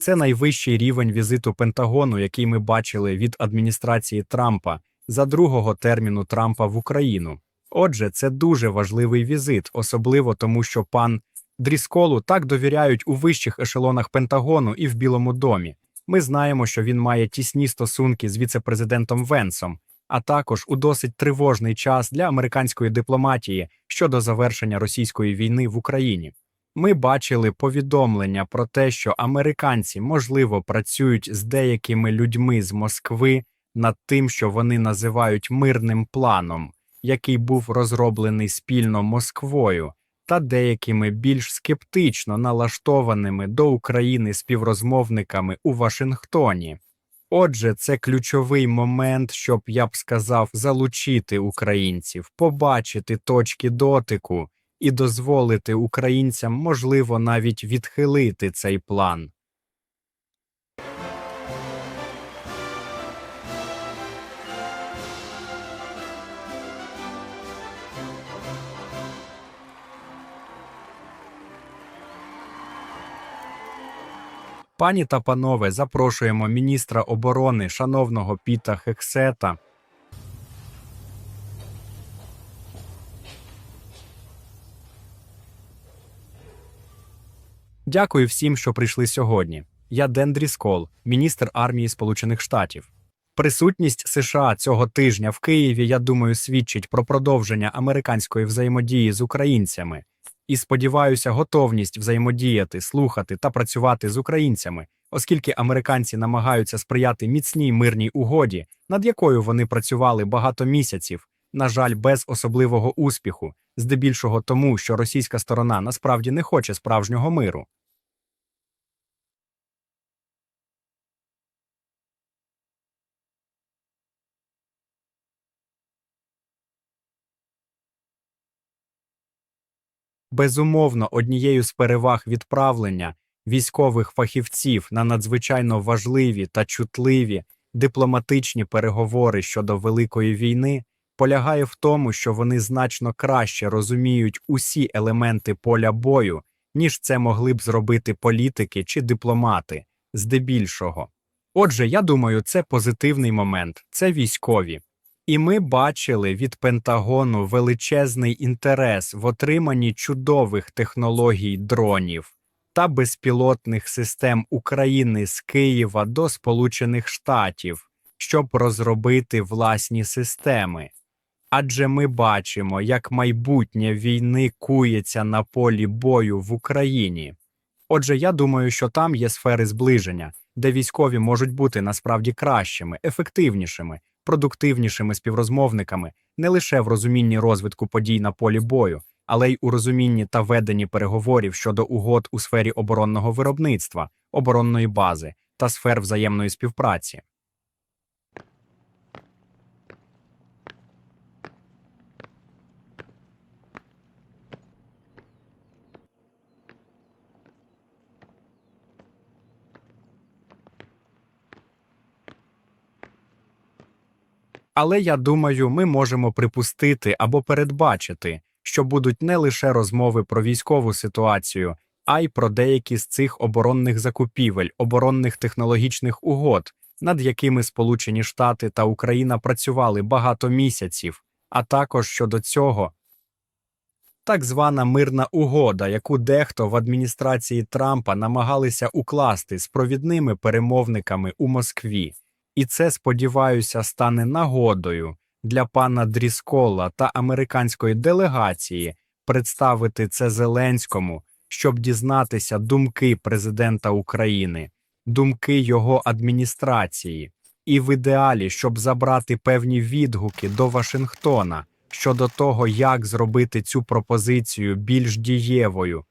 Це найвищий рівень візиту Пентагону, який ми бачили від адміністрації Трампа за другого терміну Трампа в Україну. Отже, це дуже важливий візит, особливо тому, що пан Дрісколу так довіряють у вищих ешелонах Пентагону і в Білому домі. Ми знаємо, що він має тісні стосунки з віцепрезидентом Венсом, а також у досить тривожний час для американської дипломатії щодо завершення російської війни в Україні. Ми бачили повідомлення про те, що американці, можливо, працюють з деякими людьми з Москви над тим, що вони називають мирним планом, який був розроблений спільно Москвою, та деякими більш скептично налаштованими до України співрозмовниками у Вашингтоні. Отже, це ключовий момент, щоб я б сказав, залучити українців, побачити точки дотику і дозволити українцям, можливо, навіть відхилити цей план. Пані та панове, запрошуємо міністра оборони шановного Піта Хексета. Дякую всім, що прийшли сьогодні. Я Ден Дріскол, міністр армії Сполучених Штатів. Присутність США цього тижня в Києві, я думаю, свідчить про продовження американської взаємодії з українцями і сподіваюся, готовність взаємодіяти, слухати та працювати з українцями, оскільки американці намагаються сприяти міцній мирній угоді, над якою вони працювали багато місяців, на жаль, без особливого успіху, здебільшого тому, що російська сторона насправді не хоче справжнього миру. Безумовно, однією з переваг відправлення військових фахівців на надзвичайно важливі та чутливі дипломатичні переговори щодо великої війни полягає в тому, що вони значно краще розуміють усі елементи поля бою, ніж це могли б зробити політики чи дипломати, здебільшого. Отже, я думаю, це позитивний момент, це військові. І ми бачили від Пентагону величезний інтерес в отриманні чудових технологій дронів та безпілотних систем України з Києва до Сполучених Штатів, щоб розробити власні системи. Адже ми бачимо, як майбутнє війни кується на полі бою в Україні. Отже, я думаю, що там є сфери зближення, де військові можуть бути насправді кращими, ефективнішими продуктивнішими співрозмовниками не лише в розумінні розвитку подій на полі бою, але й у розумінні та веденні переговорів щодо угод у сфері оборонного виробництва, оборонної бази та сфер взаємної співпраці. Але я думаю, ми можемо припустити або передбачити, що будуть не лише розмови про військову ситуацію, а й про деякі з цих оборонних закупівель, оборонних технологічних угод, над якими Сполучені Штати та Україна працювали багато місяців, а також щодо цього. Так звана мирна угода, яку дехто в адміністрації Трампа намагалися укласти з провідними перемовниками у Москві. І це, сподіваюся, стане нагодою для пана Дріскола та американської делегації представити це Зеленському, щоб дізнатися думки президента України, думки його адміністрації, і в ідеалі, щоб забрати певні відгуки до Вашингтона щодо того, як зробити цю пропозицію більш дієвою